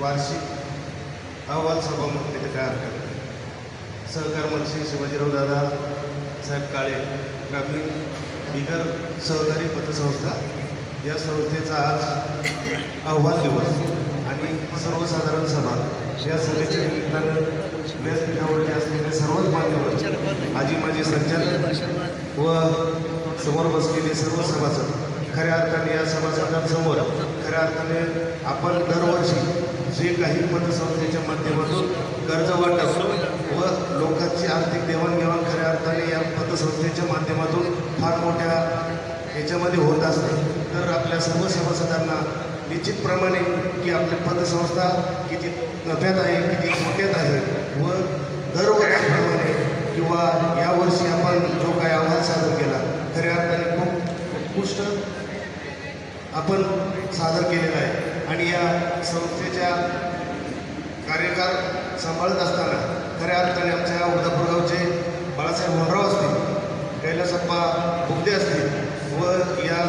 वार्षिक अहवाल सभा तिथे तयार करते सहकार मंत्री शिवाजीराव दादा साहेब काळे ग्रामीण इतर सहकारी पतसंस्था या संस्थेचा आज अहवाल दिवस आणि सर्वसाधारण सभा या सभेच्या निमित्तानं व्यासपीठावरती असलेले सर्वच मान्यवर आजी माझी संचालक व समोर बसलेले सर्व सभासद खऱ्या अर्थाने या सभासदांसमोर खऱ्या अर्थाने आपण दरवर्षी जे काही पतसंस्थेच्या माध्यमातून कर्ज वाटप व लोकांची आर्थिक देवाणघेवाण खऱ्या अर्थाने या पतसंस्थेच्या माध्यमातून फार मोठ्या याच्यामध्ये होत असते. तर आपल्या सर्व सभासदांना निश्चितप्रमाणे की आपली पतसंस्था किती नफ्यात आहे किती मोठ्यात आहे व दरवर्षीप्रमाणे किंवा यावर्षी आपण जो काही अहवाल सादर केला खऱ्या अर्थाने खूप उत्कृष्ट आपण सादर केलेला आहे. आणि या संस्थेच्या कार्यकाळ सांभाळत असताना खऱ्या अर्थाने आमच्या उदापूर गावचे बाळासाहेब होंडराव असतील कैलासप्पा बुगदे असतील व या